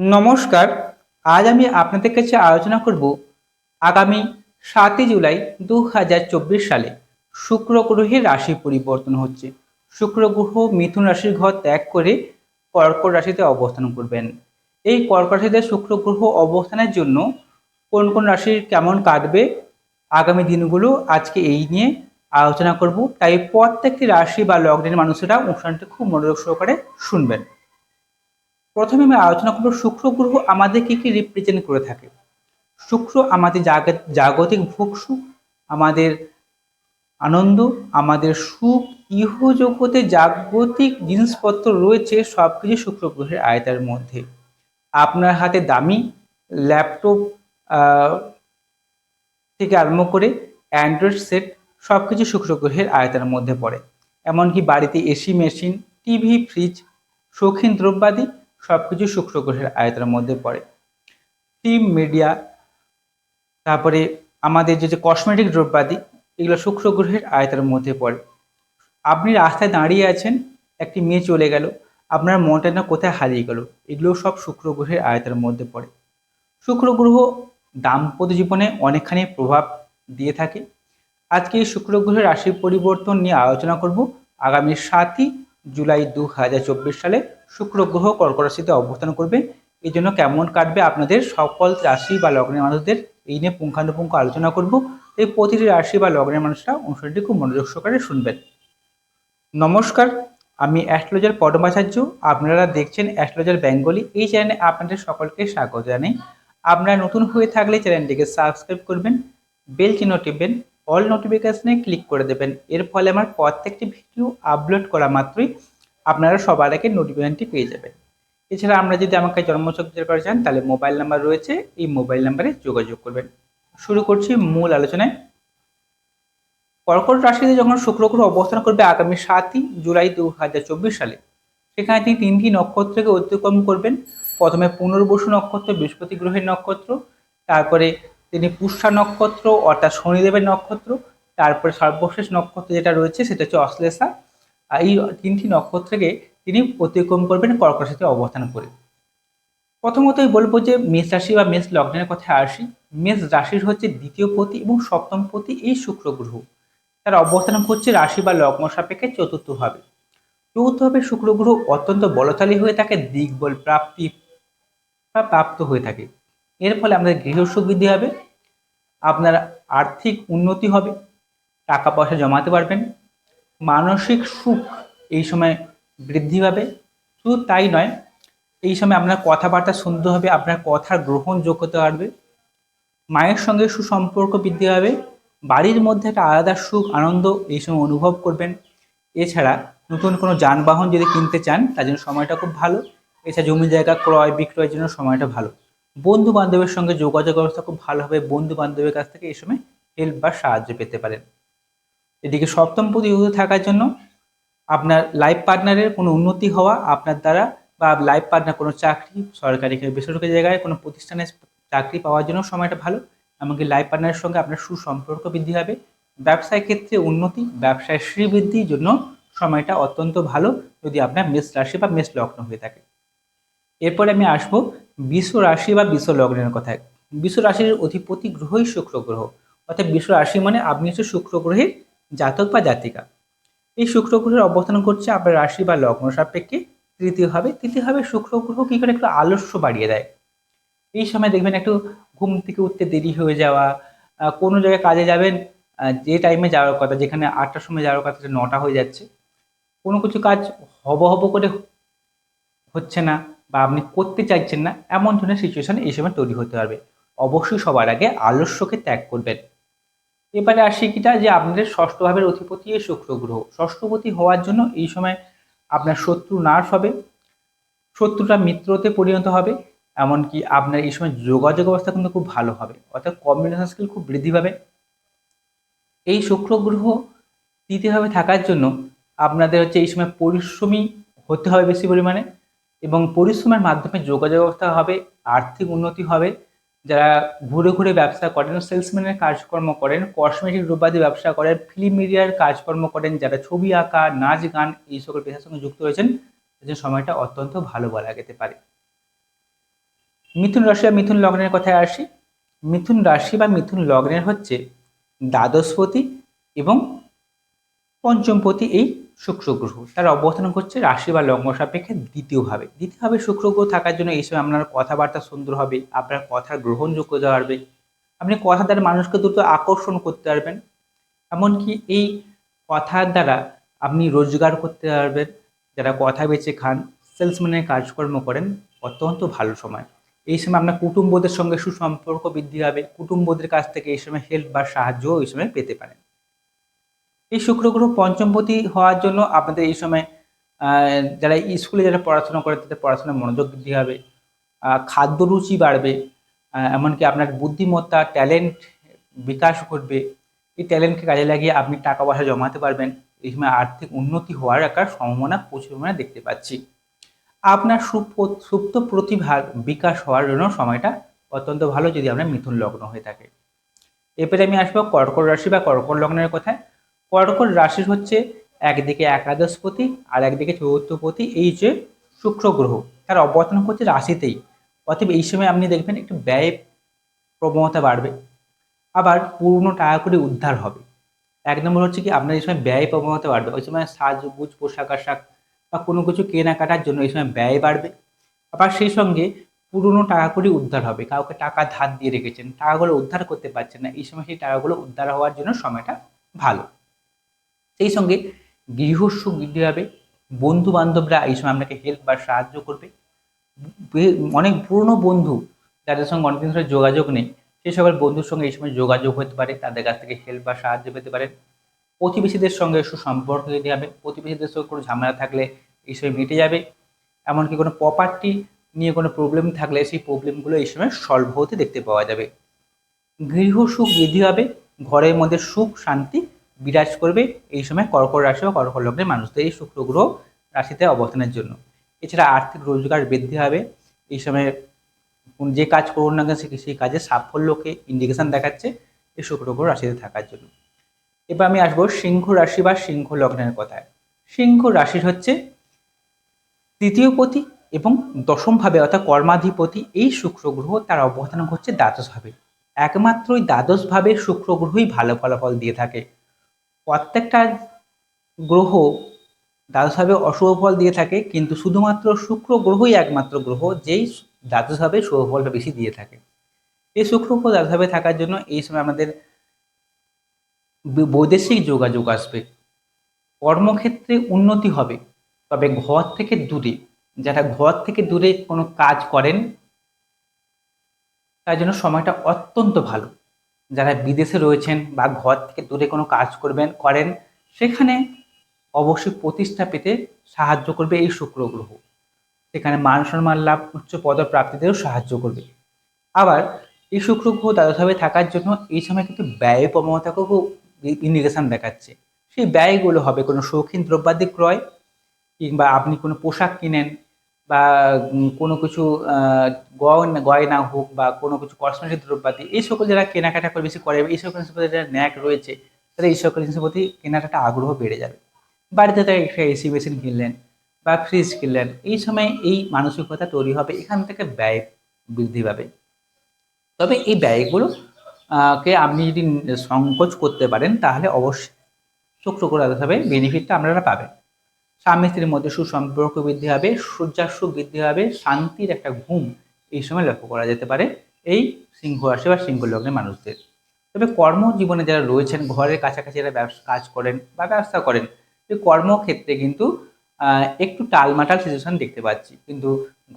নমস্কার, আজ আমি আপনাদের কাছে আলোচনা করব আগামী সাতই জুলাই দু হাজার চব্বিশ সালে শুক্র গ্রহের রাশি পরিবর্তন হচ্ছে। শুক্র গ্রহ মিথুন রাশির ঘর ত্যাগ করে কর্কট রাশিতে অবস্থান করবেন। এই কর্কট রাশিতে শুক্র গ্রহ অবস্থানের জন্য কোন কোন রাশির কেমন কাটবে আগামী দিনগুলো আজকে এই নিয়ে আলোচনা করব। তাই প্রত্যেকটি রাশি বা লগ্নের মানুষেরা অনুষ্ঠানটি খুব মনোযোগ সহকারে শুনবেন। প্রথমে আমি আলোচনা করব শুক্র গ্রহ আমাদের কি কি রিপ্রেজেন্ট করে থাকে। শুক্র আমাদের জাগতিক ভোগ সুখ আমাদের আনন্দ, আমাদের সুখ, ইহজগতে জাগতিক জিনিসপত্র রয়েছে সব কিছু শুক্র গ্রহের আয়তার মধ্যে। আপনার হাতে দামি ল্যাপটপ থেকে আরম্ভ করে অ্যান্ড্রয়েড সেট সব কিছু শুক্র গ্রহের আয়তার মধ্যে পড়ে। এমনকি বাড়িতে এসি মেশিন, টিভি, ফ্রিজ, শৌখিন দ্রব্যাদি সব কিছু শুক্র গ্রহের আয়তার মধ্যে পড়ে। টিম মিডিয়া তারপরে আমাদের যে যে কসমেটিক দ্রব্যাদি, এগুলো শুক্র গ্রহের আয়তার মধ্যে পড়ে। আপনি রাস্তায় দাঁড়িয়ে আছেন, একটি মেয়ে চলে গেল, আপনার মনটা না কোথায় হারিয়ে গেল এগুলো সব শুক্র গ্রহের আয়তার মধ্যে পড়ে। শুক্র গ্রহ দাম্পত্য জীবনে অনেকখানি প্রভাব দিয়ে থাকে। আজকে শুক্র গ্রহের রাশি পরিবর্তন নিয়ে আলোচনা করব। আগামী সাতই জুলাই দু হাজার চব্বিশ সালে শুক্র গ্রহ কর্কট রাশিতে করবে। এই জন্য কেমন কাটবে আপনাদের সকল রাশি বা লগ্নের মানুষদের এই নিয়ে পুঙ্খানুপুঙ্খ আলোচনা করব। এই প্রতিটি রাশি বা লগ্নের মানুষরা অনুষ্ঠানটি খুব মনোযোগ সহকারে শুনবেন। নমস্কার, আমি অ্যাস্ট্রোলজার পরমাচার্য আপনারা দেখছেন অ্যাস্ট্রোলজার বেঙ্গলি। এই চ্যানেলে আপনাদের সকলকে স্বাগত জানাই। আপনারা নতুন হয়ে থাকলে চ্যানেলটিকে সাবস্ক্রাইব করবেন, বেল চিহ্ন টিপবেন অল নোটিফিকেশনে ক্লিক করে দেবেন। এর ফলে আমার প্রত্যেকটি ভিডিও আপলোড করা মাত্রই আপনারা সবার আগে নোটিফিকেশনটি পেয়ে যাবেন। এছাড়া আমরা যদি আমাকে জন্মছক বিচার করা চান, তাহলে মোবাইল নাম্বার রয়েছে, এই মোবাইল নাম্বারে যোগাযোগ করবেন। শুরু করছি মূল আলোচনায়। কর্কট রাশিতে যখন শুক্র গ্রহ অবস্থান করবে আগামী সাতই জুলাই দু হাজার চব্বিশ সালে, সেখানে তিনি তিনটি নক্ষত্রকে অতিক্রম করবেন। প্রথমে পুনর্বসু নক্ষত্র, বৃহস্পতি গ্রহের নক্ষত্র, তারপরে তিনি পুষ্যা নক্ষত্র অর্থাৎ শনিদেবের নক্ষত্র, তারপরে সর্বশেষ নক্ষত্র যেটা রয়েছে সেটা হচ্ছে অশ্লেষা। আর এই তিনটি নক্ষত্রকে তিনি অতিক্রম করবেন কর্কট অবস্থান করে। প্রথমতই বলব যে মেষ রাশি বা মেষ লগ্নের কথা আসি। মেষ রাশির হচ্ছে দ্বিতীয় পতি এবং সপ্তম পতি এই শুক্র গ্রহ। তার অবস্থান করছে রাশি বা লগ্ন সাপেক্ষে চতুর্থভাবে চতুর্থভাবে শুক্র গ্রহ অত্যন্ত বলশালী হয়ে থাকে, দিকবল প্রাপ্তি বা প্রাপ্ত হয়ে থাকে। এর ফলে আমাদের গৃহসুখ বৃদ্ধি হবে, আপনার আর্থিক উন্নতি হবে, টাকা পয়সা জমাতে পারবেন, মানসিক সুখ এই সময় বৃদ্ধি পাবে। শুধু তাই নয়, এই সময় আপনার কথাবার্তা সুন্দর হবে, আপনার কথার গ্রহণযোগ্যতা বাড়বে, মায়ের সঙ্গে সুসম্পর্ক বৃদ্ধি হবে বাড়ির মধ্যে একটা আলাদা সুখ, আনন্দ এই সময় অনুভব করবেন। এছাড়া নতুন কোনো যানবাহন যদি কিনতে চান, তার জন্য সময়টা খুব ভালো। এছাড়া জমি জায়গা ক্রয় বিক্রয়ের জন্য সময়টা ভালো। বন্ধু বান্ধবের সঙ্গে যোগাযোগ ব্যবস্থা খুব ভালো হবে বন্ধু বান্ধবের কাছ থেকে এই সময় হেল্প বা সাহায্য পেতে পারেন। এদিকে সপ্তম প্রতিহত থাকার জন্য আপনার লাইফ পার্টনারের কোনো উন্নতি হওয়া আপনার দ্বারা বা লাইফ পার্টনার কোনো চাকরি, সরকারি বেসরকারি জায়গায় কোনো প্রতিষ্ঠানে চাকরি পাওয়ার জন্য সময়টা ভালো, এমনকি লাইফ পার্টনারের সঙ্গে আপনার সুসম্পর্ক বৃদ্ধি হবে। ব্যবসায় ক্ষেত্রে উন্নতি, ব্যবসায় শ্রীবৃদ্ধির জন্য সময়টা অত্যন্ত ভালো যদি আপনার মেষ রাশি বা মেষ লগ্ন হয়ে থাকে। এরপরে আমি আসব বিশ্ব রাশি বা বিশ্ব লগ্নের কথায়। বিশ্ব রাশির অধিপতি গ্রহই শুক্র গ্রহ। অর্থাৎ বিশ্ব রাশি মানে আপনি হচ্ছে শুক্র গ্রহের জাতক বা জাতিকা। এই শুক্র গ্রহের অবস্থান করছে আপনার রাশি বা লগ্ন সাপেক্ষে। তৃতীয়ভাবে তৃতীয়ভাবে শুক্র গ্রহ কী করে একটু আলস্য বাড়িয়ে দেয়। এই সময় দেখবেন একটু ঘুম থেকে উঠতে দেরি হয়ে যাওয়া কোনো জায়গায় কাজে যাবেন যে টাইমে যাওয়ার কথা, যেখানে আটটার সময় যাওয়ার কথা নটা হয়ে যাচ্ছে। কোনো কিছু কাজ হব হব করে হচ্ছে না। বা আপনি করতে চাইছেন না, এমন ধরনের সিচুয়েশন এই সময় তৈরি হতে পারবে। অবশ্যই সবার আগে আলস্যকে ত্যাগ করবেন। এবারে আসি কিটা যে আপনাদের ষষ্ঠ ভাবের অধিপতি এই শুক্র গ্রহ। ষষ্ঠপতি হওয়ার জন্য এই সময় আপনার শত্রু নাশ হবে। শত্রুটা মিত্রতে পরিণত হবে, এমনকি আপনার এই সময় যোগাযোগ অবস্থা কিন্তু খুব ভালো হবে। অর্থাৎ কমিউনিকেশন স্কিল খুব বৃদ্ধি পাবে। এই শুক্র গ্রহ তৃতীয়ভাবে থাকার জন্য আপনাদের হচ্ছে এই সময় পরিশ্রমী হতে হবে বেশি পরিমাণে। এবং পরিশ্রমের মাধ্যমে যোগাযোগ ব্যবস্থা হবে, আর্থিক উন্নতি হবে। যারা ঘুরে ঘুরে ব্যবসা করেন সেলসম্যানের কাজকর্ম করেন কসমেটিক দ্রব্যাদি ব্যবসা করেন ফিল্ম মিডিয়ার কাজকর্ম করেন, যারা ছবি আঁকা, নাচ, গান এই সকল পেশার সঙ্গে যুক্ত রয়েছেন, তাদের সময়টা অত্যন্ত ভালো বলা যেতে পারে। মিথুন রাশি বা মিথুন লগ্নের কথায় আসি। মিথুন রাশি বা মিথুন লগ্নের হচ্ছে দ্বাদশপতি এবং পঞ্চমপতি এই শুক্র গ্রহ। তার অবস্থান করছে রাশি বা লগ্ন সাপেক্ষে দ্বিতীয়ভাবে দ্বিতীয়ভাবে শুক্র গ্রহ থাকার জন্য এই সময় আপনার কথাবার্তা সুন্দর হবে, আপনার কথার গ্রহণযোগ্যতা বাড়বে আপনি কথা দ্বারা মানুষকে দ্রুত আকর্ষণ করতে পারবেন। এমনকি এই কথার দ্বারা আপনি রোজগার করতে পারবেন। যারা কথা বেচে খান সেলসম্যানের কাজকর্ম করেন, অত্যন্ত ভালো সময়। এই সময় আপনার কুটুম্বদের সঙ্গে সুসম্পর্ক বৃদ্ধি হবে কুটুম্বদের কাছ থেকে এই সময় হেল্প বা সাহায্য এই সময় পেতে পারেন। এই শুক্র গ্রহ পঞ্চমপতি হওয়ার জন্য আপনাদের এই সময় যারা স্কুলে যারা পড়াশোনা করে তাদের পড়াশোনায় মনোযোগ বৃদ্ধি হবে। খাদ্য রুচি বাড়বে এমনকি আপনার বুদ্ধিমত্তা, ট্যালেন্ট বিকাশ ঘটবে। এই ট্যালেন্টকে কাজে লাগিয়ে আপনি টাকা পয়সা জমাতে পারবেন। এই সময় আর্থিক উন্নতি হওয়ার একটা সম্ভাবনা প্রচুর পরিমাণে দেখতে পাচ্ছি। আপনার সুপ্ত প্রতিভার বিকাশ হওয়ার জন্য সময়টা অত্যন্ত ভালো যদি আমরা মিথুন লগ্ন হয়ে থাকে। এরপরে আমি আসব কর্কট রাশি বা কর্কট লগ্নের কথায়। কর্কট রাশির হচ্ছে একদিকে একাদশপতি আর একদিকে চতুর্থপতি, এই যে শুক্র গ্রহ। তার অবতন করছে রাশিতেই। অতএব এই সময় আপনি দেখবেন একটু ব্যয় প্রবণতা বাড়বে। আবার পুরনো টাকা উদ্ধার হবে। এক নম্বর হচ্ছে কি, আপনার এই সময় ব্যয় প্রবণতা বাড়বে। ওই সময় সাজগুজ, পোশাক আশাক বা কোনো কিছু কেনাকাটার জন্য এই সময় ব্যয় বাড়বে। আবার সেই সঙ্গে পুরনো টাকা উদ্ধার হবে। কাউকে টাকা ধার দিয়ে রেখেছেন, টাকাগুলো উদ্ধার করতে পারছেন না, এই সময় সেই টাকাগুলো উদ্ধার হওয়ার জন্য সময়টা ভালো। সেই সঙ্গে গৃহসুখ বৃদ্ধি হবে বন্ধু বান্ধবরা এই সময় আপনাকে হেল্প বা সাহায্য করবে। অনেক পুরনো বন্ধু যাদের সঙ্গে অনেকদিন ধরে যোগাযোগ নেই, সেই সকল বন্ধুর সঙ্গে এই সময় যোগাযোগ হতে পারে, তাদের কাছ থেকে হেল্প বা সাহায্য পেতে পারেন। প্রতিবেশীদের সঙ্গে সুসম্পর্ক দিতে হবে প্রতিবেশীদের সঙ্গে কোনো ঝামেলা থাকলে এই সময় মিটে যাবে। এমনকি কোনো প্রপার্টি নিয়ে কোনো প্রবলেম থাকলে সেই প্রবলেমগুলো এই সময় সলভ হতে দেখতে পাওয়া যাবে। গৃহ সুখ বৃদ্ধি হবে ঘরের মধ্যে সুখ, শান্তি বিরাজ করবে এই সময় কর্কট রাশি বা কর্কট লগ্নের মানুষদের এই শুক্র গ্রহ রাশিতে অবস্থানের জন্য। এছাড়া আর্থিক রোজগার বৃদ্ধি হবে। এই সময় যে কাজ করুন না কেন সেই কাজে সাফল্যকে ইন্ডিকেশন দেখাচ্ছে এই শুক্র গ্রহ রাশিতে থাকার জন্য। এবার আমি আসব সিংহ রাশি বা সিংহ লগ্নের কথায়। সিংহ রাশির হচ্ছে তৃতীয় পতি এবং দশমভাবে অর্থাৎ কর্মাধিপতি এই শুক্র গ্রহ তার অবস্থান ঘটছে দ্বাদশভাবে একমাত্রই দ্বাদশভাবে শুক্র গ্রহই ভালো ফলাফল দিয়ে থাকে। প্রত্যেকটা গ্রহ দ্বাদশভাবে অশুভ ফল দিয়ে থাকে, কিন্তু শুধুমাত্র শুক্র গ্রহই একমাত্র গ্রহ যেই দ্বাদশভাবে শুভ ফলটা বেশি দিয়ে থাকে। এই শুক্র গ্রহ দ্বাদশভাবে থাকার জন্য এই সময় আমাদের বৈদেশিক যোগাযোগ আসবে। কর্মক্ষেত্রে উন্নতি হবে, তবে ঘর থেকে দূরে, যারা ঘর থেকে দূরে কোনো কাজ করেন, তার জন্য সময়টা অত্যন্ত ভালো। যারা বিদেশে রয়েছেন বা ঘর থেকে দূরে কোনো কাজ করবেন, করেন, সেখানে অবশ্যই প্রতিষ্ঠা পেতে সাহায্য করবে এই শুক্র গ্রহ। সেখানে মান সম্মান লাভ, উচ্চ পদপ্রাপ্তিতেও সাহায্য করবে। আবার এই শুক্র গ্রহ দ্বাদশভাবে থাকার জন্য এই সময় কিন্তু ব্যয় প্রবণতাকেও ইন্ডিকেশন দেখাচ্ছে। সেই ব্যয়গুলো হবে কোনো শৌখিন দ্রব্যাদি ক্রয় কিংবা আপনি কোনো পোশাক কিনেন বা কোনো কিছু গয়না গয়না হোক বা কোনো কিছু কসমেটিক দ্রব্যাদি, এই সকল যারা কেনাকাটা করে বেশি করে, এই সকল জিনিসের প্রতি যারা ন্যাক রয়েছে তারা এই সকল জিনিসের প্রতি কেনাকাটা আগ্রহ বেড়ে যাবে। বাড়িতে তারা একটা এসি মেশিন কিনলেন বা ফ্রিজ কিনলেন, এই সময় এই মানসিকতা তৈরি হবে, এখান থেকে ব্যয় বৃদ্ধি পাবে। তবে এই ব্যয়গুলো কে আপনি যদি সংকোচ করতে পারেন, তাহলে অবশ্যই শুক্র করে বেনিফিটটা আপনারা পাবেন। স্বামী স্ত্রীর মধ্যে সুসম্পর্ক বৃদ্ধি হবে সূর্যাস্য বৃদ্ধি হবে, শান্তির একটা ঘুম এই সময় লক্ষ্য করা যেতে পারে এই সিংহ রাশি বা সিংহ লগ্নের মানুষদের। তবে কর্মজীবনে যারা রয়েছেন, ঘরের কাছাকাছি যারা ব্যবসা, কাজ করেন বা ব্যবসা করেন এই কর্মক্ষেত্রে কিন্তু একটু টালমাটাল সিচুয়েশন দেখতে পাচ্ছি। কিন্তু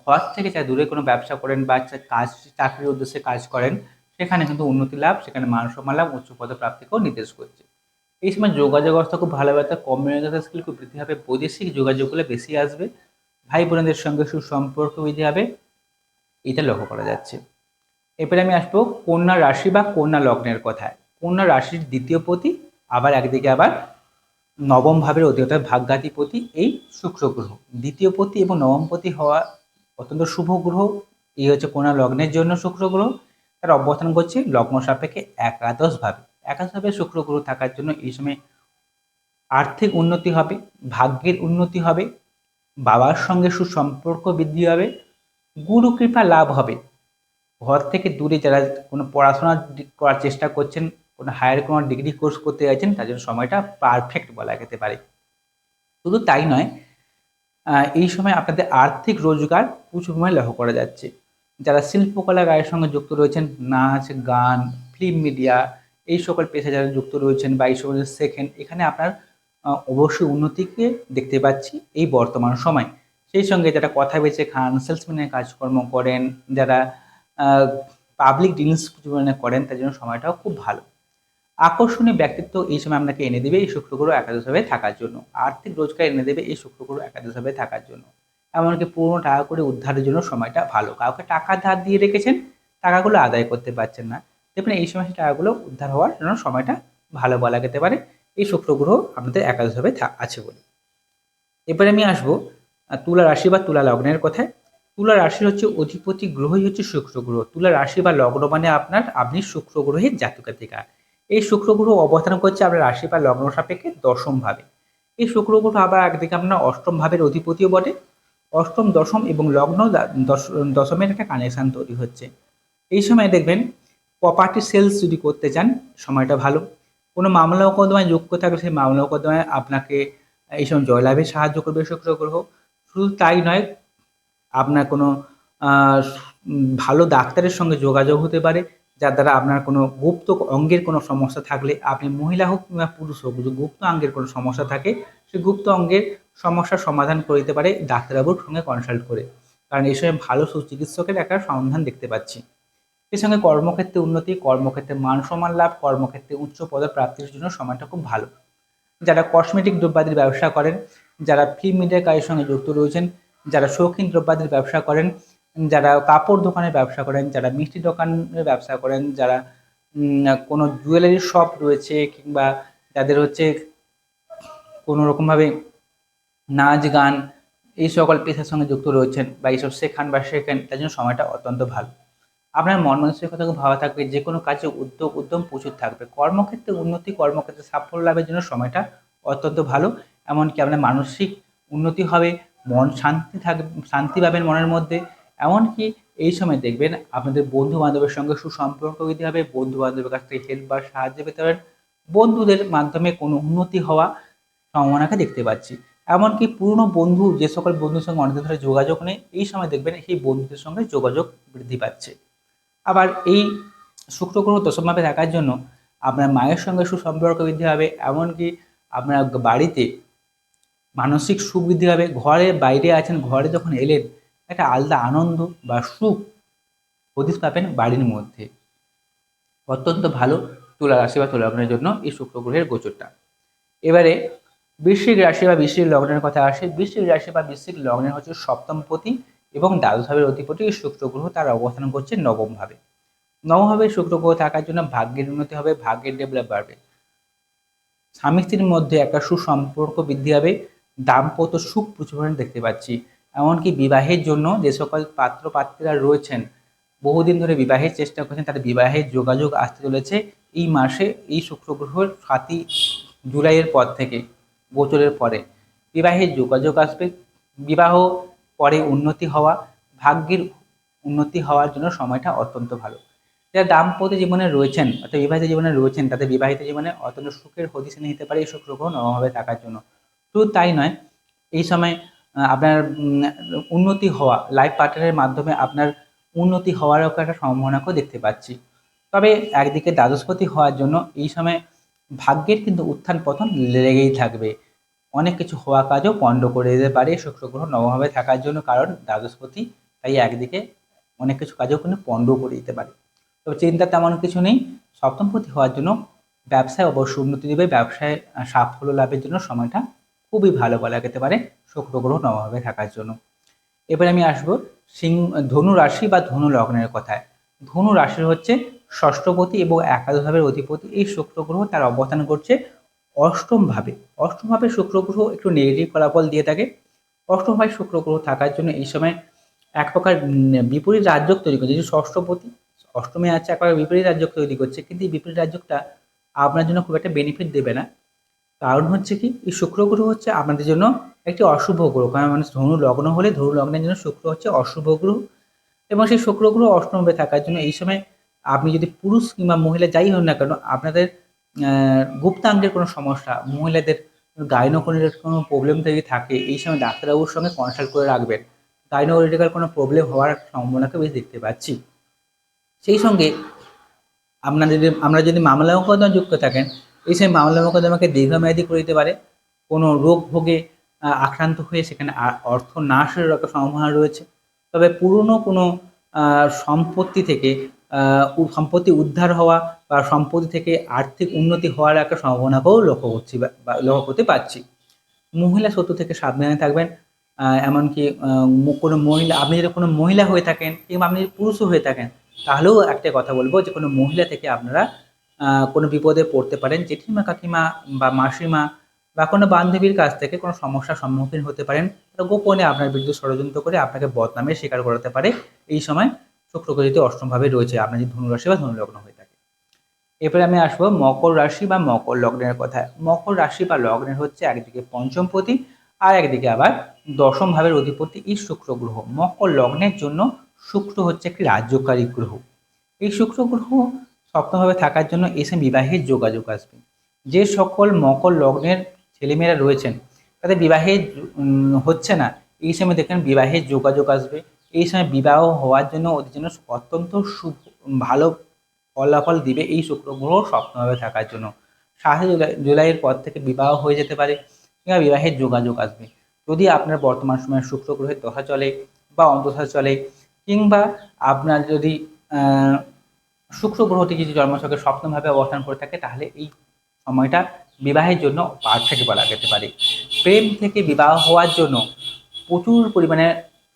ঘর থেকে যারা দূরে কোনো ব্যবসা করেন বা কাজ, চাকরির উদ্দেশ্যে কাজ করেন, সেখানে কিন্তু উন্নতি লাভ, সেখানে মান সম্মান লাভ উচ্চ পদপ্রাপ্তিকেও নির্দেশ করছে। এই সময় যোগাযোগ ব্যবস্থা খুব ভালো হবে কমিউনিকেশন স্কিল খুব বৃদ্ধি হবে, বৈদেশিক যোগাযোগগুলো বেশি আসবে ভাই বোনদের সঙ্গে সুসম্পর্ক বৃদ্ধি হবে, এটা লক্ষ্য করা যাচ্ছে। এরপরে আমি আসব কন্যা রাশি বা কন্যা লগ্নের কথায়। কন্যা রাশির দ্বিতীয় পতি, আবার একদিকে আবার নবম ভাবের অধিকতা ভাগ্যাধিপতি, এই শুক্র গ্রহ। দ্বিতীয় পতি এবং নবম পতি হওয়া অত্যন্ত শুভ গ্রহ, এই হচ্ছে কন্যা লগ্নের জন্য শুক্র গ্রহ। তার অবস্থান করছে লগ্ন সাপেক্ষে একাদশভাবে একাদশভাবে শুক্র গ্রহ থাকার জন্য এই সময় আর্থিক উন্নতি হবে, ভাগ্যের উন্নতি হবে, বাবার সঙ্গে সুসম্পর্ক বৃদ্ধি হবে, গুরু কৃপা লাভ হবে। ঘর থেকে দূরে যারা কোনো পড়াশোনা করার চেষ্টা করছেন, কোনো হায়ার কোনো ডিগ্রি কোর্স করতে যাচ্ছেন, তার জন্য সময়টা পারফেক্ট বলা যেতে পারে। শুধু তাই নয় এই সময় আপনাদের আর্থিক রোজগার প্রচুর পরিমাণে লক্ষ্য করা যাচ্ছে। যারা শিল্পকলা গায়ের সঙ্গে যুক্ত রয়েছেন, নাচ, গান ফিল্ম মিডিয়া এই সকল পেশা যারা যুক্ত রয়েছেন বা এই সকল শেখেন, এখানে আপনার অবশ্যই উন্নতিকে দেখতে পাচ্ছি এই বর্তমান সময়। সেই সঙ্গে যারা কথা বেঁচে খান সেলসম্যানের কাজকর্ম করেন, যারা পাবলিক ডিলিংস করেন, তার জন্য সময়টাও খুব ভালো। আকর্ষণীয় ব্যক্তিত্ব এই সময় আপনাকে এনে দেবে এই শুক্রগুরু একাদশভাবে থাকার জন্য। আর্থিক রোজগার এনে দেবে এই শুক্রগুরু একাদশভাবে থাকার জন্য। এমনকি পুরনো টাকা করে উদ্ধারের জন্য সময়টা ভালো। কাউকে টাকা ধার দিয়ে রেখেছেন, টাকাগুলো আদায় করতে পারছেন না। দেখবেন এই সময় টাকাগুলো উদ্ধার হওয়ার জন্য সময়টা ভালো বলা যেতে পারে। এই শুক্র গ্রহ আপনাদের একাদশভাবে আছে বলে। এবারে আমি আসব তুলা রাশি বা তুলা লগ্নের কথায়। তুলা রাশির হচ্ছে অধিপতি গ্রহই হচ্ছে শুক্র গ্রহ। তুলা রাশি বা লগ্ন মানে আপনার, আপনি শুক্র গ্রহের জাতকাতিকা এই শুক্র গ্রহ অবস্থান করছে আপনার রাশি বা লগ্ন সাপেক্ষে দশম ভাবে এই শুক্র গ্রহ আবার একদিকে আপনার অষ্টম ভাবের অধিপতিও বটে। অষ্টম, দশম এবং লগ্ন দশ- দশমের একটা কানেকশান তৈরি হচ্ছে। এই সময় দেখবেন প্রপার্টি সেলস যদি করতে চান, সময়টা ভালো। কোনো মামলা মোকদ্দমায় যোগ্য থাকলে সেই মামলা মোকদ্দমায় আপনাকে এই সময় জয়লাভে সাহায্য করবে শুক্র গ্রহ শুধু তাই নয়, আপনার কোনো ভালো ডাক্তারের সঙ্গে যোগাযোগ হতে পারে, যার দ্বারা আপনার কোনো গুপ্ত অঙ্গের কোনো সমস্যা থাকলে, আপনি মহিলা হোক কিংবা পুরুষ হোক, যদি গুপ্ত অঙ্গের কোনো সমস্যা থাকে সেই গুপ্ত অঙ্গের সমস্যার সমাধান করে দিতে পারে ডাক্তারবাবুর সঙ্গে কনসাল্ট করে। কারণ এই সময় ভালো সুচিকিৎসকের একটা সন্ধান দেখতে পাচ্ছি। এর সঙ্গে কর্মক্ষেত্রে উন্নতি, কর্মক্ষেত্রে মান সম্মান লাভ, কর্মক্ষেত্রে উচ্চ পদপ্রাপ্তির জন্য সময়টা খুব ভালো। যারা কসমেটিক দ্রব্যাদির ব্যবসা করেন, যারা ফিল্ম মিডিয়ার কাজের সঙ্গে যুক্ত রয়েছেন, যারা শৌখিন দ্রব্যাদির ব্যবসা করেন, যারা কাপড় দোকানের ব্যবসা করেন, যারা মিষ্টি দোকানের ব্যবসা করেন, যারা কোনো জুয়েলারি শপ রয়েছে কিংবা যাদের হচ্ছে কোনো রকমভাবে নাচ গান, এই সকল পেশার সঙ্গে যুক্ত রয়েছেন বা এইসব শেখান বা শেখেন, তার জন্য সময়টা অত্যন্ত ভালো। আপনার মন মানসিকতা খুব ভালো থাকবে যে কোনো কাজে উদ্যোগ, উদ্যম প্রচুর থাকবে। কর্মক্ষেত্রে উন্নতি, কর্মক্ষেত্রে সাফল্য লাভের জন্য সময়টা অত্যন্ত ভালো। এমনকি আপনার মানসিক উন্নতি হবে, মন শান্তি থাকবে শান্তি পাবেন মনের মধ্যে। এমনকি এই সময় দেখবেন আপনাদের বন্ধু বান্ধবের সঙ্গে সুসম্পর্ক বৃদ্ধি হবে বন্ধু বান্ধবের কাছ থেকে হেল্প বা সাহায্য পেতে পারেন। বন্ধুদের মাধ্যমে কোনো উন্নতি হওয়া সম্ভাবনাকে দেখতে পাচ্ছি। এমনকি পুরনো বন্ধু, যে সকল বন্ধুর সঙ্গে অনেকদিন ধরে যোগাযোগ নেই, এই সময় দেখবেন সেই বন্ধুদের সঙ্গে যোগাযোগ বৃদ্ধি পাচ্ছে। আবার এই শুক্র গ্রহ দশমভাবে থাকার জন্য আপনার মায়ের সঙ্গে সুসম্পর্ক বৃদ্ধি হবে, এমনকি আপনার বাড়িতে মানসিক সুখ বৃদ্ধি হবে, ঘরে বাইরে আছেন, ঘরে যখন এলেন, একটা আলাদা আনন্দ বা সুখ হদিস পাবেন বাড়ির মধ্যে। অত্যন্ত ভালো তুলা রাশি বা তুলা লগ্নের জন্য এই শুক্র গ্রহের গোচরটা। এবারে বৃশ্চিক রাশি বা বৃশ্চিক লগ্নের কথা আসে। বৃশ্চিক রাশি বা বৃশ্চিক লগ্নের হচ্ছে সপ্তম পতি। এবং দ্বাদশ ভাবের অধিপতি শুক্র গ্রহ তার অবস্থান করছে নবম ভাবে নবম শুক্র গ্রহ থাকার জন্য ভাগ্যের উন্নতি হবে, ভাগ্যের ডেভেলপ বাড়বে। স্বামী স্ত্রীর মধ্যে একটা সুসম্পর্ক বৃদ্ধি হবে, দাম্পত্য সুখ প্রচুর দেখতে পাচ্ছি। এমনকি বিবাহের জন্য যে সকল পাত্র পাত্রীরা রয়েছেন, বহুদিন ধরে বিবাহের চেষ্টা করছেন, তাদের বিবাহের যোগাযোগ আসতে চলেছে। এই মাসে এই শুক্র গ্রহের সাতই জুলাইয়ের পর থেকে, গোচরের পরে বিবাহের যোগাযোগ আসবে। বিবাহ পরে উন্নতি হওয়া, ভাগ্যের উন্নতি হওয়ার জন্য সময়টা অত্যন্ত ভালো। যারা দাম্পত্য জীবনে রয়েছেন, অর্থাৎ বিবাহিত জীবনে রয়েছেন, তাদের বিবাহিত জীবনে অত্যন্ত সুখের হদিস নিতে পারে, এই শুক্র গ্রহ নবমভাবে থাকার জন্য। শুধু তাই নয়, এই সময় আপনার উন্নতি হওয়া লাইফ পার্টনারের মাধ্যমে আপনার উন্নতি হওয়ারও একটা সম্ভাবনাকেও দেখতে পাচ্ছি। তবে একদিকে দ্বাদশপতি হওয়ার জন্য এই সময় ভাগ্যের কিন্তু উত্থান পতন লেগেই থাকবে। অনেক কিছু হওয়া কাজও পণ্ড করে দিতে পারে শুক্র গ্রহ নবমভাবে থাকার জন্য, কারণ দ্বাদশপতি তাই একদিকে অনেক কিছু কাজও কিন্তু পণ্ড করে দিতে পারে। তবে চিন্তা তেমন কিছু নেই, সপ্তমপতি হওয়ার জন্য ব্যবসায় অবশ্যই উন্নতি দেবে, ব্যবসায় সাফল্য লাভের জন্য সময়টা খুবই ভালো বলা যেতে পারে শুক্র গ্রহ নবমভাবে থাকার জন্য। এবার আমি আসব সিং, ধনু রাশি বা ধনু লগ্নের কথায়। ধনু রাশির হচ্ছে ষষ্ঠপতি এবং একাদশ ভাবের অধিপতি, এই শুক্র গ্রহ তার অবস্থান করছে অষ্টম ভাবে অষ্টম ভাবে শুক্র গ্রহ একটু নেগেটিভ ফলাফল দিয়ে থাকে। অষ্টম ভাবে শুক্র গ্রহ থাকার জন্য এই সময় এক প্রকার বিপরীত রাজ্যক তৈরি করছে। যে ষষ্ঠপতি, অষ্টমে আছে এক প্রকার বিপরীত রাজ্যক তৈরি করছে, কিন্তু এই বিপরীত রাজ্যকটা আপনার জন্য খুব একটা বেনিফিট দেবে না। কারণ হচ্ছে কি, এই শুক্র গ্রহ হচ্ছে আপনাদের জন্য একটি অশুভ গ্রহ। কারণ মানুষ ধনু লগ্ন হলে ধনু লগ্নের জন্য শুক্র হচ্ছে অশুভ গ্রহ। এবং সেই শুক্র গ্রহ অষ্টমভাবে থাকার জন্য এই সময় আপনি যদি পুরুষ কিংবা মহিলা যাই হন না কেন, আপনাদের গুপ্তাঙ্গের কোনো সমস্যা, মহিলাদের গাইনোকোনির কোনো প্রবলেম যদি থাকে, এই সময় ডাক্তারবাবুর সঙ্গে কনসাল্ট করে রাখবেন। গাইনোকোলিটিক্যাল কোনো প্রবলেম হওয়ার সম্ভাবনাকে বেশ দেখতে পাচ্ছি। সেই সঙ্গে আপনার যদি, আমরা যদি মামলা মোকদ্দমা যুক্ত থাকেন, এই সময় মামলা মোকদ্দমাকে দীর্ঘমেয়াদী করে দিতে পারে। কোনো রোগ ভোগে আক্রান্ত হয়ে সেখানে অর্থ নাশের একটা সম্ভাবনা রয়েছে। তবে পুরনো কোনো সম্পত্তি থেকে সম্পত্তি উদ্ধার হওয়া বা সম্পত্তি থেকে আর্থিক উন্নতি হওয়ার একটা সম্ভাবনাকেও লক্ষ্য করছি বা লক্ষ্য করতে পারছি। মহিলা শত্রু থেকে সাবধানে থাকবেন। এমনকি কোনো মহিলা আপনি যদি কোনো মহিলা হয়ে থাকেন কিংবা আপনি পুরুষও হয়ে থাকেন, তাহলেও একটা কথা বলব যে কোনো মহিলা থেকে আপনারা কোনো বিপদে পড়তে পারেন। জেঠিমা, কাকিমা বা মাসিমা বা কোনো বান্ধবীর কাছ থেকে কোনো সমস্যার সম্মুখীন হতে পারেন। গোপনে আপনার বিরুদ্ধে ষড়যন্ত্র করে আপনাকে বদনামের শিকার করাতে পারে। এই সময় শুক্রকে যদি অষ্টমভাবে রয়েছে। আপনার যদি ধনুরাশি বা ধনুলগ্ন হয়ে থাকে। এরপরে আমি আসব মকর রাশি বা মকর লগ্নের কথায়। মকর রাশি বা লগ্নের হচ্ছে একদিকে পঞ্চম পঞ্চমপতি আর একদিকে আবার দশম ভাবের অধিপতি এই শুক্র গ্রহ। মকর লগ্নের জন্য শুক্র হচ্ছে একটি রাজ্যকারী গ্রহ। এই শুক্র গ্রহ সপ্তমভাবে থাকার জন্য এসে বিবাহের যোগাযোগ আসবে। যে সকল মকর লগ্নের ছেলেমেয়েরা রয়েছেন, তাদের বিবাহে হচ্ছে না। এই সময় দেখেন বিবাহের যোগাযোগ আসবে। এই সময় বিবাহ হওয়ার জন্য ওদের জন্য অত্যন্ত শুভ, ভালো ফলাফল দিবে এই শুক্র গ্রহ সপ্তমভাবে থাকার জন্য। সাতই জুলাই, জুলাইয়ের পর থেকে বিবাহ হয়ে যেতে পারে কিংবা বিবাহের যোগাযোগ আসবে। যদি আপনার বর্তমান সময়ে শুক্র গ্রহের দশা চলে বা অন্তঃশা চলে কিংবা আপনার যদি শুক্র গ্রহটি যদি জন্মছকে সপ্তমভাবে অবস্থান করে থাকে, তাহলে এই সময়টা বিবাহের জন্য পারফেক্ট বলা যেতে পারে। প্রেম থেকে বিবাহ হওয়ার জন্য প্রচুর পরিমাণে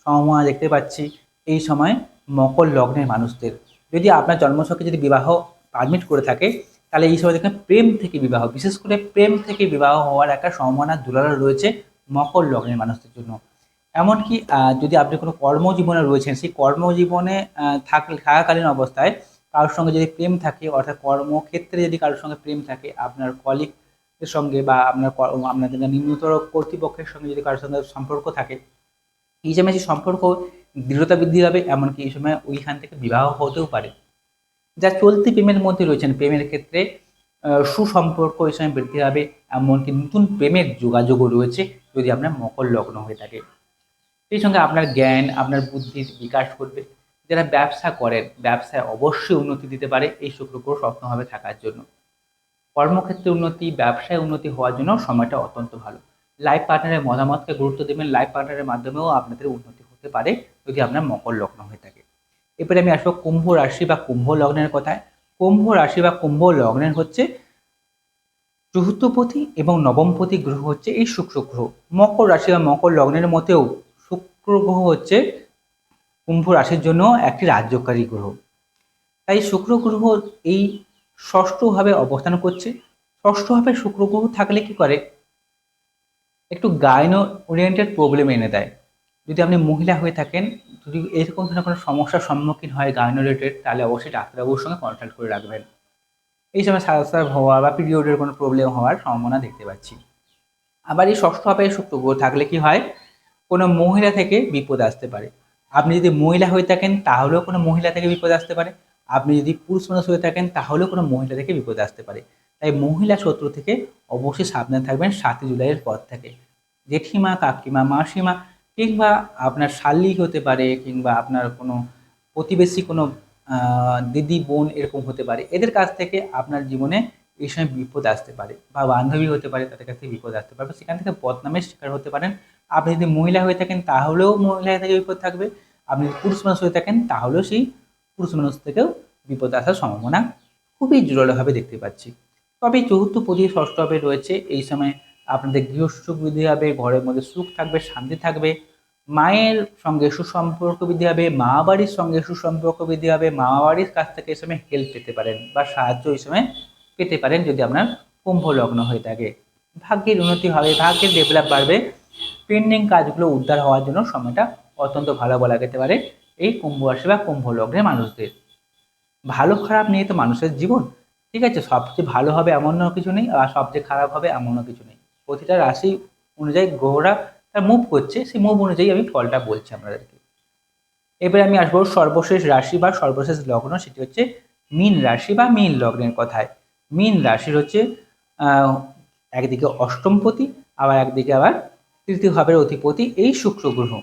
সম্ভাবনা দেখতে পাচ্ছি এই সময় মকর লগ্নের মানুষদের। যদি আপনার জন্মছকে যদি বিবাহ পারমিট করে থাকে তাহলে এই সময় দেখেন প্রেম থেকে বিবাহ বিশেষ করে প্রেম থেকে বিবাহ হওয়ার একটা সম্ভাবনা দুলারা রয়েছে মকর লগ্নের মানুষদের জন্য। এমনকি যদি আপনি কোনো কর্মজীবনে রয়েছেন সেই কর্মজীবনে আহ, থাক থাকাকালীন অবস্থায় কারোর সঙ্গে যদি প্রেম থাকে অর্থাৎ কর্মক্ষেত্রে যদি কারোর সঙ্গে প্রেম থাকে আপনার কলিগের সঙ্গে বা আপনার আপনাদের নিম্নতর কর্তৃপক্ষের সঙ্গে যদি কারোর সঙ্গে সম্পর্ক থাকে এই সময় সম্পর্ক দৃঢ়তা বৃদ্ধি হবে, এমনকি এই সময় ওইখান থেকে বিবাহ হতেও পারে। যা চলতি প্রেমের মধ্যে রয়েছেন, প্রেমের ক্ষেত্রে সুসম্পর্ক এই সময় বৃদ্ধি হবে, এমনকি নতুন প্রেমের যোগাযোগও রয়েছে, যদি আপনার মকর লগ্ন হয়ে থাকে। সেই সঙ্গে আপনার জ্ঞান, আপনার বুদ্ধির বিকাশ করবে যারা ব্যবসা করেন, ব্যবসায় অবশ্যই উন্নতি দিতে পারে এই শুক্র গ্রহ থাকার জন্য। কর্মক্ষেত্রে উন্নতি, ব্যবসায় উন্নতি হওয়ার জন্য সময়টা অত্যন্ত ভালো। লাইফ পার্টনারের মতামতকে গুরুত্ব দেবেন লাইফ পার্টনারের মাধ্যমেও আপনাদের উন্নতি হতে পারে যদি আপনার মকর লগ্ন হয়ে থাকে। এরপরে আমি আসব কুম্ভ রাশি বা কুম্ভ লগ্নের কথায়। কুম্ভ রাশি বা কুম্ভ লগ্নের হচ্ছে চতুর্থপতি এবং নবমপতি গ্রহ হচ্ছে এই শুক্র গ্রহ। মকর রাশি বা মকর লগ্নের মতেও শুক্র গ্রহ হচ্ছে কুম্ভ রাশির জন্য একটি রাজ্যকারী গ্রহ। তাই শুক্র গ্রহ এই ষষ্ঠভাবে অবস্থান করছে। ষষ্ঠভাবে শুক্র গ্রহ থাকলে কি করে? একটু গাইনো ওরিয়েন্টেড প্রবলেম এনে দেয়। যদি আপনি মহিলা হয়ে থাকেন, যদি এরকম ধরনের কোনো সমস্যার সম্মুখীন হয় গাইনো রিলেটেড তাহলে অবশ্যই ডাক্তারবাবুর সঙ্গে কনসাল্ট করে রাখবেন। এই সময় সারাসার হওয়া বা পিরিয়ডের কোনো প্রবলেম হওয়ার সম্ভাবনা দেখতে পাচ্ছি। আবার এই ষষ্ঠভাবে শুক্র গ্রহ থাকলে কি হয়? কোনো মহিলা থেকে বিপদ আসতে পারে। আপনি যদি মহিলা হয়ে থাকেন, তাহলেও কোনো মহিলা থেকে বিপদ আসতে পারে। আপনি যদি পুরুষ মানুষ হয়ে থাকেন, তাহলেও কোনো মহিলা থেকে বিপদ আসতে পারে। তাই মহিলা শত্রু থেকে অবশ্যই সাবধান থাকবেন সাতই জুলাইয়ের পর থেকে। জেঠিমা, কাকিমা, মাসিমা কিংবা আপনার শালি হতে পারে কিংবা আপনার কোনো প্রতিবেশী, কোনো দিদি, বোন এরকম হতে পারে। এদের কাছ থেকে আপনার জীবনে এই সময় বিপদ আসতে পারে বা বান্ধবী হতে পারে, তাদের কাছ থেকে বিপদ আসতে পারে। সেখান থেকে বদনামের শিকার হতে পারেন। আপনি যদি মহিলা হয়ে থাকেন, তাহলেও মহিলা থেকে বিপদ থাকবে। আপনি যদি পুরুষ মানুষ হয়ে থাকেন, তাহলেও সেই পুরুষ মানুষ থেকেও বিপদ আসার সম্ভাবনা খুবই জোরালোভাবে দেখতে পাচ্ছি। তবে চতুর্থ পদি ষষ্ঠভাবে রয়েছে। এই সময় আপনাদের গৃহসুখ বৃদ্ধি হবে, ঘরের মধ্যে সুখ থাকবে, শান্তি থাকবে। মায়ের সঙ্গে সুসম্পর্ক বৃদ্ধি হবে, মা বাড়ির সঙ্গে সুসম্পর্ক বৃদ্ধি হবে। মা বাড়ির কাছ থেকে এই সময় হেল্প পেতে পারেন বা সাহায্য এই সময় পেতে পারেন যদি আপনার কুম্ভ লগ্ন হয়ে থাকে। ভাগ্যের উন্নতি হবে, ভাগ্যের ডেভেলপ বাড়বে। পেন্ডিং কাজগুলো উদ্ধার হওয়ার জন্য সময়টা অত্যন্ত ভালো বলা যেতে পারে এই কুম্ভ রাশি বা কুম্ভ লগ্নের মানুষদের। ভালো খারাপ নিয়ে তো মানুষের জীবন ঠিক আছে, সবচেয়ে ভালো হবে এমনও কিছু নেই আর সবচেয়ে খারাপ হবে এমনও কিছু নেই। প্রতিটা রাশি অনুযায়ী গ্রহরা তার মুভ করছে, সেই মুভ অনুযায়ী আমি ফলটা বলছি আপনাদেরকে। এবারে আমি আসব সর্বশেষ রাশি বা সর্বশেষ লগ্ন, সেটি হচ্ছে মীন রাশি বা মীন লগ্নের কথায়। মীন রাশির হচ্ছে একদিকে অষ্টমপতি আবার একদিকে আবার তৃতীয় ভাবের অধিপতি, এই শুক্র গ্রহ।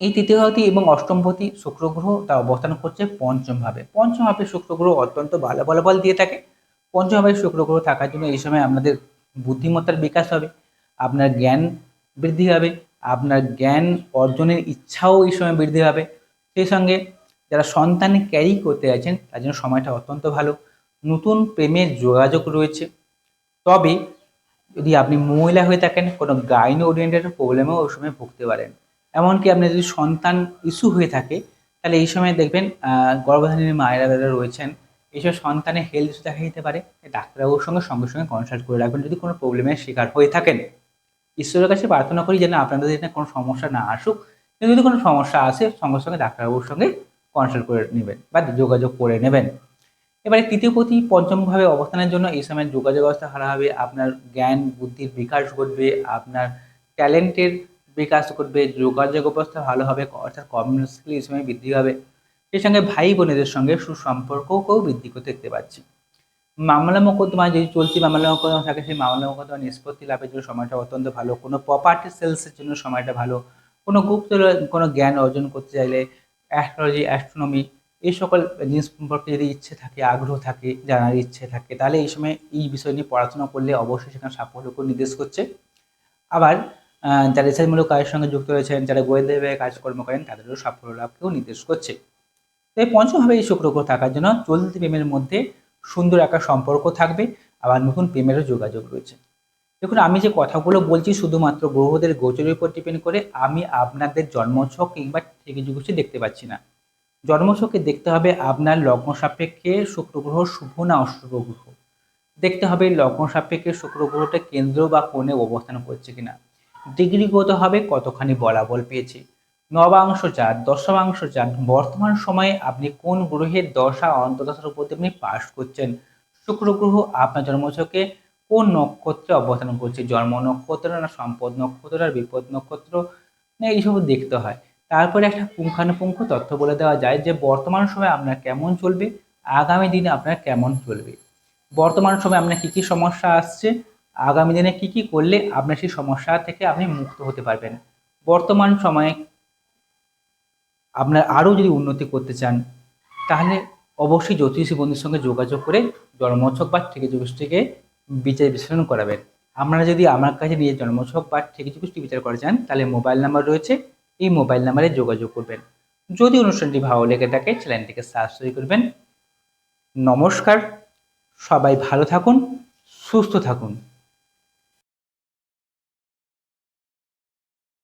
এই তৃতীয়পতি এবং অষ্টমপতি শুক্র গ্রহ তা অবস্থান করছে পঞ্চম ভাবে পঞ্চম ভাবে শুক্র গ্রহ অত্যন্ত ভালো ফলাফল দিয়ে থাকে। পঞ্চম ভাবে শুক্র গ্রহ থাকার জন্য এই সময় আপনাদের বুদ্ধিমত্তার বিকাশ হবে, আপনার জ্ঞান বৃদ্ধি হবে, আপনার জ্ঞান অর্জনের ইচ্ছাও এই সময় বৃদ্ধি হবে সেই সঙ্গে যারা সন্তান ক্যারি করতে যাচ্ছেন, তার জন্য সময়টা অত্যন্ত ভালো। নতুন প্রেমের যোগাযোগ রয়েছে। তবে যদি আপনি মহিলা হয়ে থাকেন, কোনো গাইন ওরিয়েন্টেড প্রবলেমেও ওই সময় ভুগতে পারেন। এমনকি আপনার যদি সন্তান ইস্যু হয়ে থাকে তাহলে এই সময় দেখবেন আহ, গর্ভধারিণী মায়েরা যারা রয়েছেন এইসব সন্তানের হেলথ ইস্যু দেখা দিতে পারে। ডাক্তারবাবুর সঙ্গে সঙ্গে সঙ্গে কনসাল্ট করে রাখবেন যদি কোনো প্রবলেমের শিকার হয়ে থাকেন। ঈশ্বরের কাছে প্রার্থনা করি যেন আপনাদের যেন কোনো সমস্যা না আসুক। যদি কোনো সমস্যা আসে সঙ্গে সঙ্গে ডাক্তারবাবুর সঙ্গে কনসাল্ট করে নেবেন বা যোগাযোগ করে নেবেন। এবারে তৃতীয় প্রতি পঞ্চমভাবে অবস্থানের জন্য এই সময় যোগাযোগ ব্যবস্থা ভালো হবে আপনার জ্ঞান বুদ্ধির বিকাশ ঘটবে। আপনার ট্যালেন্টের বিকাশ ঘটবে, যোগাযোগ ব্যবস্থা ভালো হবে, অর্থাৎ কমিউনিকেশন স্কিল এই সময় বৃদ্ধি হবে সেই সঙ্গে ভাই বোনেদের সঙ্গে সুসম্পর্ককেও বৃদ্ধি করতে দেখতে পাচ্ছি। মামলা মোকদ্দমা যদি চলতি মামলা মোকদ্দমা থাকে, সেই মামলা মোকদ্দমা নিষ্পত্তি লাভের জন্য সময়টা অত্যন্ত ভালো। কোনো প্রপার্টি সেলসের জন্য সময়টা ভালো। কোনো গুপ্ত কোনো জ্ঞান অর্জন করতে চাইলে অ্যাস্ট্রোলজি অ্যাস্ট্রোনমি এই সকল জিনিস সম্পর্কে যদি ইচ্ছে থাকে, আগ্রহ থাকে, জানার ইচ্ছে থাকে, তাহলে এই সময় এই বিষয় নিয়ে পড়াশোনা করলে অবশ্যই সেখানে সাফল্যকে নির্দেশ করছে। আবার যারা রিসার্চমূলক কাজের সঙ্গে যুক্ত রয়েছেন, যারা গোয়েন্দা কাজকর্ম করেন, তাদেরও সাফল্য লাভকেও নির্দেশ করছে। তো এই পঞ্চমভাবে এই শুক্র গ্রহ থাকার জন্য চলতি প্রেমের মধ্যে সুন্দর একটা সম্পর্ক থাকবে, আবার নতুন প্রেমেরও যোগাযোগ রয়েছে। দেখুন, আমি যে কথাগুলো বলছি শুধুমাত্র গ্রহদের গোচরের উপর ডিপেন্ড করে আমি আপনাদের জন্মছক কিংবা থেকে যুগসে দেখতে পাচ্ছি না। জন্মছকে দেখতে হবে আপনার লগ্ন সাপেক্ষে শুক্র গ্রহ শুভ না অশুভ গ্রহ। দেখতে হবে লগ্ন সাপেক্ষে শুক্র গ্রহটা কেন্দ্র বা কোণে অবস্থান করছে কিনা। ডিগ্রিগত হবে? কতখানি বলাবল পেয়েছে? নবাংশ চার দশমাংশ চার বর্তমান সময়ে আপনি কোন গ্রহের দশা অন্তদশার উপর আপনি পাশ করছেন? শুক্র গ্রহ আপনার জন্মছকে কোন নক্ষত্রে অবস্থান করছে? জন্ম নক্ষত্র না সম্পদ নক্ষত্র আর বিপদ নক্ষত্র? না এইসব দেখতে হয়। তারপরে একটা পুঙ্খানুপুঙ্খ তথ্য বলে দেওয়া যায় যে বর্তমান সময়ে আপনার কেমন চলবে? আগামী দিনে আপনার কেমন চলবে? বর্তমান সময়ে আপনার কী কী সমস্যা আসছে? আগামী দিনে কী কী করলে আপনার সেই সমস্যা থেকে আপনি মুক্ত হতে পারবেন? বর্তমান সময়ে আপনার আরও যদি উন্নতি করতে চান, তাহলে অবশ্যই জ্যোতিষী বন্ধুর সঙ্গে যোগাযোগ করে জন্মছক বা থেকে জ্যোতিষটিকে বিচার বিশ্লেষণ করাবেন। আপনারা যদি আমার কাছে নিয়ে জন্মছক বা থেকে জ্যোতিষটি বিচার করে চান, তাহলে মোবাইল নাম্বার রয়েছে। এই মোবাইল নাম্বারে যোগাযোগ করবেন। যদি অনুষ্ঠানটি ভালো লেগে থাকে, চ্যানেলটিকে সাবস্ক্রাইব করবেন। নমস্কার, সবাই ভালো থাকুন, সুস্থ থাকুন।